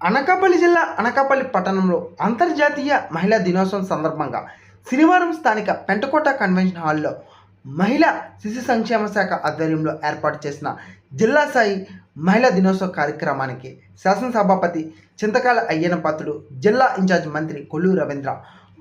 అనకాపల్లి జిల్లా అనకాపల్లి పట్టణంలో అంతర్జాతీయ మహిళా దినోత్సవం సందర్భంగా శనివారం స్థానిక పెంటకోట కన్వెన్షన్ హాల్లో మహిళా శిశు సంక్షేమ శాఖ ఆధ్వర్యంలో ఏర్పాటు చేసిన జిల్లా స్థాయి మహిళా దినోత్సవ కార్యక్రమానికి శాసనసభాపతి చింతకాల అయ్యనపాత్రుడు జిల్లా ఇన్ఛార్జ్ మంత్రి కొల్లు రవీంద్ర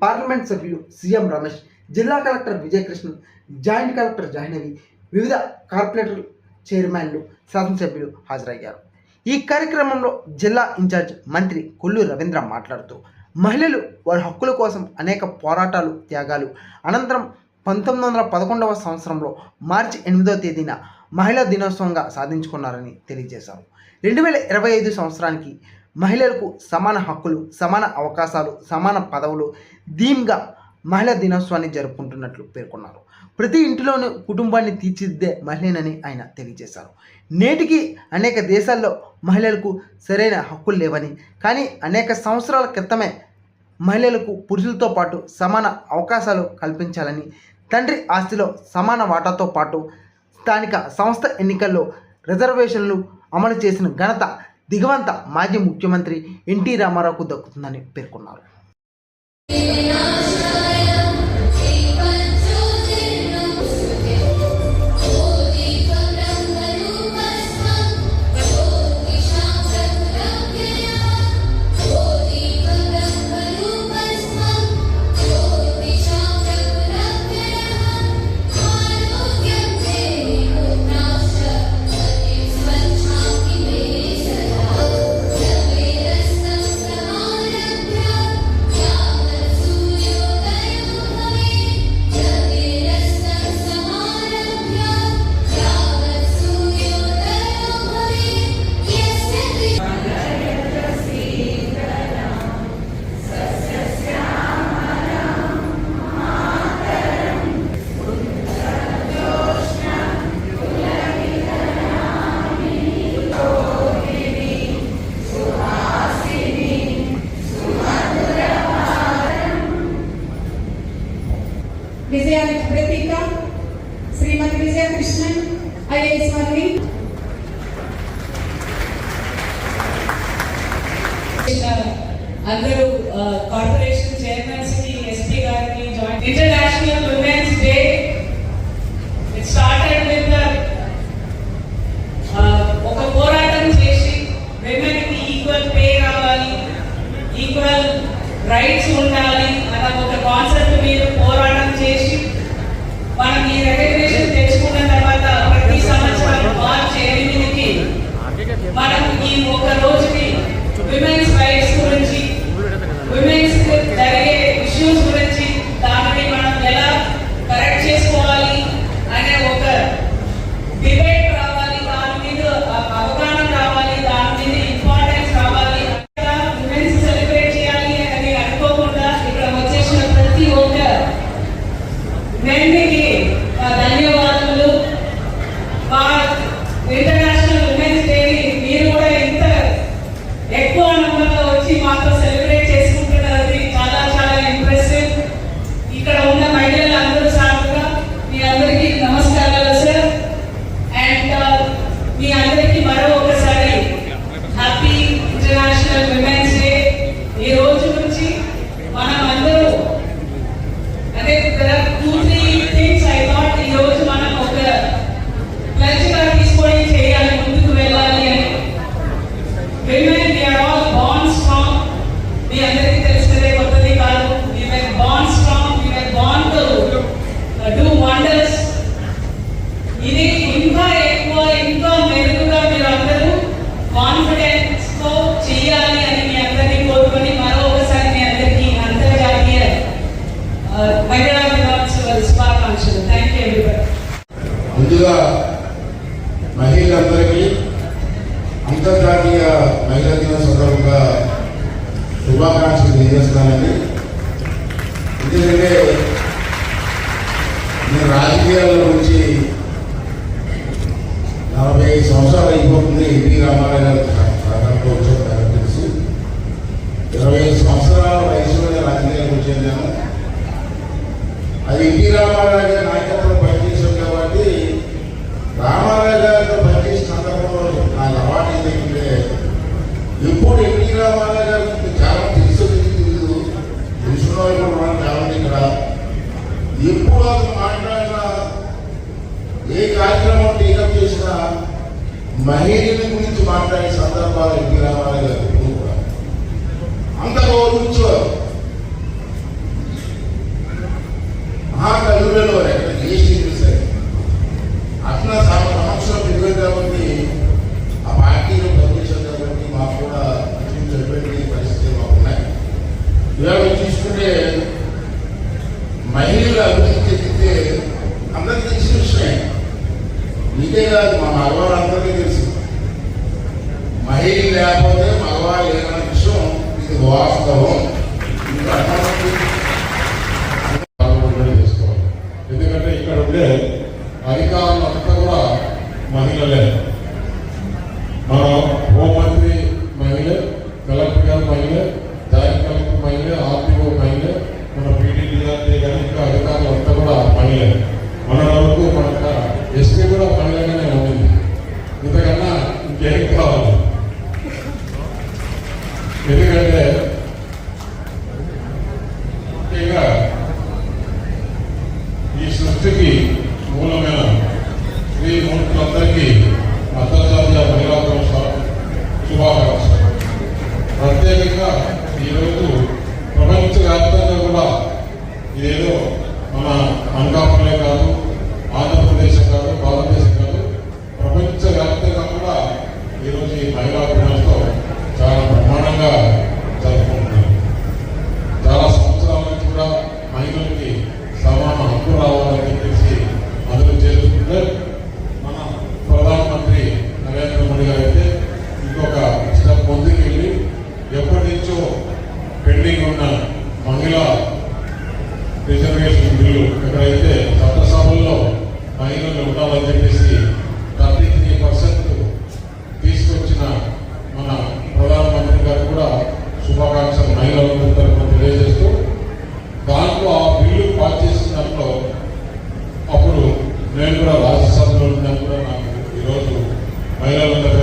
పార్లమెంట్ సభ్యులు సీఎం రమేష్ జిల్లా collector Vijayakrishnan joint collector Jahnavi వివిధ కార్పొరేటర్ చైర్మన్లు శాసనసభ్యులు హాజరయ్యారు. ఈ కార్యక్రమంలో జిల్లా ఇన్ఛార్జ్ మంత్రి కొల్లు రవీంద్ర మాట్లాడుతూ మహిళలు వారి హక్కుల కోసం అనేక పోరాటాలు త్యాగాలు. అనంతరం పంతొమ్మిది వందల పదకొండవ సంవత్సరంలో మార్చి ఎనిమిదవ తేదీన మహిళా దినోత్సవంగా సాధించుకున్నారని తెలియజేశారు. రెండు వేల ఇరవై ఐదు సంవత్సరానికి మహిళలకు సమాన హక్కులు సమాన అవకాశాలు సమాన పదవులు థీమ్గా మహిళా దినోత్సవాన్ని జరుపుకుంటున్నట్లు పేర్కొన్నారు. ప్రతి ఇంటిలోనూ కుటుంబాన్ని తీర్చిదిద్దే మహిళనని ఆయన తెలియజేశారు. నేటికి అనేక దేశాల్లో మహిళలకు సరైన హక్కులు లేవని కానీ అనేక సంవత్సరాల క్రితమే మహిళలకు పురుషులతో పాటు సమాన అవకాశాలు కల్పించాలని తండ్రి ఆస్తిలో సమాన వాటాతో పాటు స్థానిక సంస్థ ఎన్నికల్లో రిజర్వేషన్లు అమలు చేసిన ఘనత దిగవంత మాజీ ముఖ్యమంత్రి ఎన్టీ రామారావుకు దక్కుతుందని పేర్కొన్నారు. అందరూ కార్పొరేషన్ చైర్మన్స్కి ఎస్పీ గారికి joint international women's day it started with ఒక పోరాటం చేసి విమెన్కి ఈక్వల్ పే రావాలి ఈక్వల్ రైట్స్ ఉండాలి అన్న ఒక కాన్సెప్ట్ మీద పోరాటం చేసి మనం ఈ రికగ్నిషన్ తెచ్చుకున్న తర్వాత ప్రతి సంవత్సరం మార్చి ఎనిమిదికి మనం ఈ ఒక రోజుకి విమెన్స్ రైట్స్ గురించి విమెన్స్ జరిగే ఇష్యూస్ గురించి దానిని మనం ఎలా కరెక్ట్ చేసుకోవాలి అనే ఒక డిబేట్ రావాలి దాని మీద అ- అవగాహన రావాలి దాని మీద ఇంపార్టెన్స్ రావాలి విమెన్స్ సెలబ్రేట్ చేయాలి అని అనుకోకుండా ఇక్కడ వచ్చేసిన ప్రతి ఒక్క మెండికి ధన్యవాదాలు మా ఇంటర్నేషనల్ ఉమెన్స్ డేని మీరు కూడా ఇంత ఎక్కువ నంబర్లో వచ్చి మాతో సెలబ్రేట్ చేసుకుంటున్నది చాలా చాలా ఇంప్రెసివ్ ఇక్కడ ఉన్న మహిళలు అందరూ సాగుగా మీ అందరికీ నమస్కారాలు సార్ అండ్ మీ అందరికీ మరో ఒకసారి హ్యాపీ ఇంటర్నేషనల్ ఉమెన్స్ డే ఈ రోజు నుంచి మనం అందరూ అదే two three things I thought ఈ రోజు మనం ఒక ప్లజ్గా తీసుకొని చేయాలి ముందుకు వెళ్ళాలి అని women we are all bond strong మీ అందరికీ తెలిసినదే కొత్తది కాదు. We were bond strong you were bond to do wonders ఇది ఇంకా ఎక్కువ ఇంకా మెరుగుగా మీరు అందరూ కాన్ఫిడెన్స్తో చేయాలి అని మీ అందరినీ కోరుకొని మరో ఒకసారి మీ అందరికీ అంతర్జాతీయ మహిళా దినోత్సవ శుభాకాంక్షలు. థ్యాంక్ యూ ఎవ్రీబడి ముందుగా ప్రశ్నిస్తున్నానండి ఎందుకంటే నేను రాజకీయాల గురించి నలభై ఐదు సంవత్సరాలు అయిపోతుంది ఎన్టీ రామారావు గారు ప్రారంభంలో వచ్చారు తెలుసు. ఇరవై ఐదు సంవత్సరాల వయసులో రాజకీయాల గురించి వెళ్ళాను అది ఎన్టీ రామారావు గారి నాయకత్వం పనిచేశాం కాబట్టి రామారావు గారితో పనిచేసిన సందర్భంలో నాకు అలవాటు ఏంటంటే ఇప్పుడు ఎన్టీ రామారావు గారికి మహిళల గురించి మాట్లాడే సందర్భాలు ఎన్టీ రామారావు గారు అంతలో నుంచో ఆ కలుగులలో ఎక్కడ చేసింది సరే అట్లా సంవత్సరం ఇరవై కాబట్టి ఆ పార్టీలో పనిచేసాం కాబట్టి మాకు కూడా అనిపించేటువంటి పరిస్థితులు మాకు ఉన్నాయి. ఇవాళ తీసుకుంటే మహిళలు అభివృద్ధి చెందితే అందరికీ తెలిసిన విషయం మీకే కాదు మా మగవారు అందరికీ తెలుసు వాస్తవం. చేసుకోవాలి ఎందుకంటే ఇక్కడ ఉండే అధికారులు అంతా కూడా మహిళలే. మనం మహిళలందరూ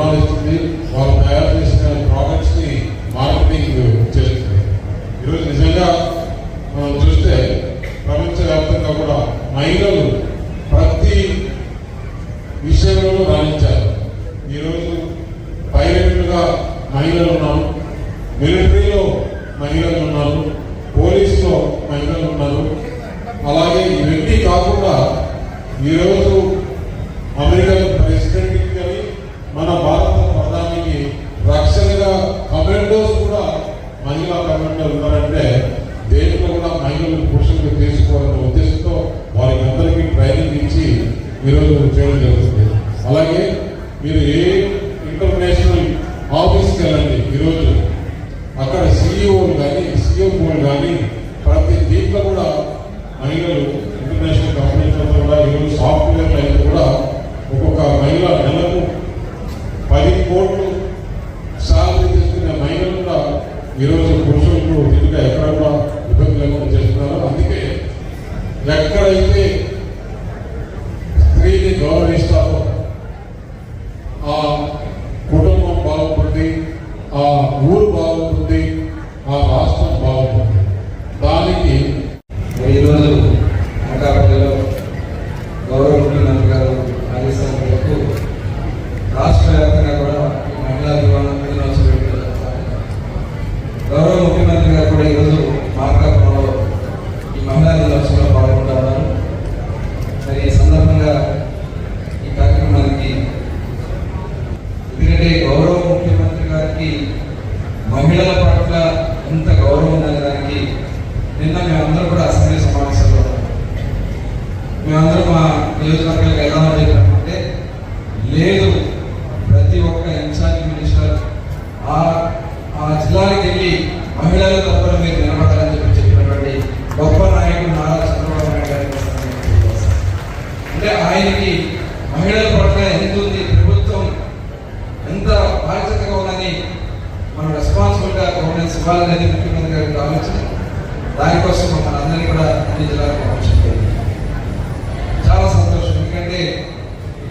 పరిపాలిస్తుంది వారు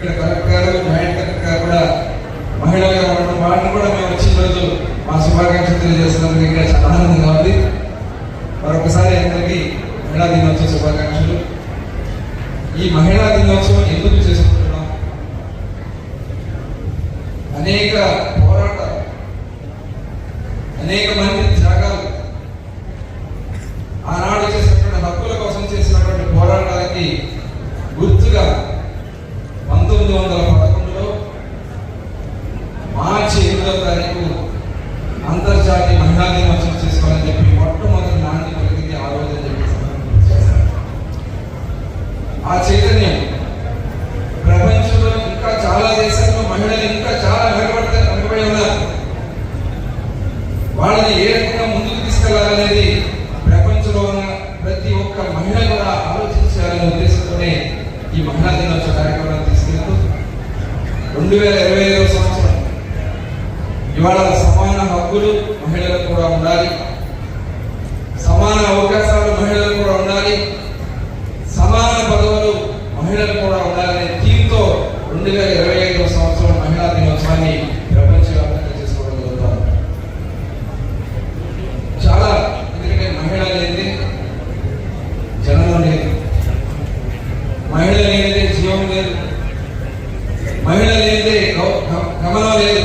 preparar ఈ మహిళా దినోత్సవ కార్యక్రమాన్ని తీసుకెళ్తూ రెండు వేల ఇరవై ఐదవ సంవత్సరం ఇవాళ సమాన హక్కులు మహిళలకు కూడా ఉండాలి. మహిళ లేనిదే జీవం లేదు. మహిళ లేనిదే కమలం లేదు.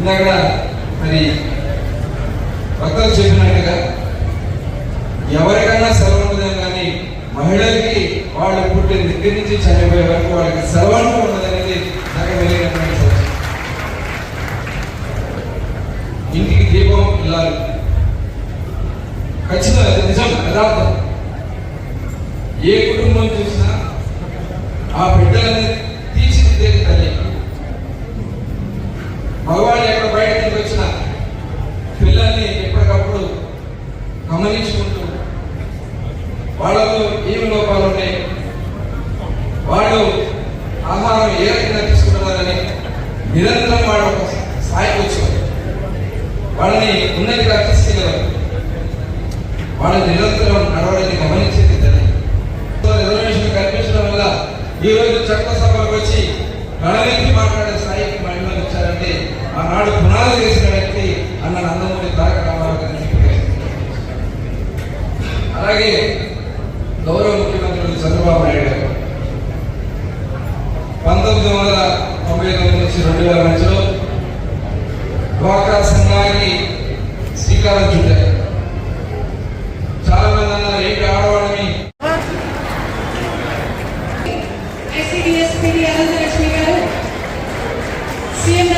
ఇందాక మరి భక్తులు చెప్పినట్టుగా ఎవరికైనా సర్వోన్నతం కానీ మహిళలకి వాళ్ళు పుట్టిన దగ్గర నుంచి చనిపోయే వరకు వాళ్ళకి సర్వాన్ని ఉన్నదనేది నాకు వెళ్ళిన సత్యం ఇంటికి దీపం వెళ్ళాలి ఖచ్చితంగా నిజం యథార్థం. ఏ కుటుంబం చూసినా ఆ బిడ్డలనేది మగవాళ్ళు ఎక్కడ బయట తిరిగి వచ్చిన పిల్లల్ని ఎప్పటికప్పుడు గమనించుకుంటూ వాళ్ళలో ఆనాడు పునాది వేసిన అన్న నందమూరి తారక రామారావు అలాగే గౌరవ ముఖ్యమంత్రి చంద్రబాబు నాయుడు పంతొమ్మిది వందల తొంభై తొమ్మిది నుంచి రెండు వేల మధ్యలో డ్వాక్రా సంఘానికి శ్రీకారం చుట్టారు. చాలా మంది అన్నారు ఏంటి ఆడవాళ్ళని? సీఎం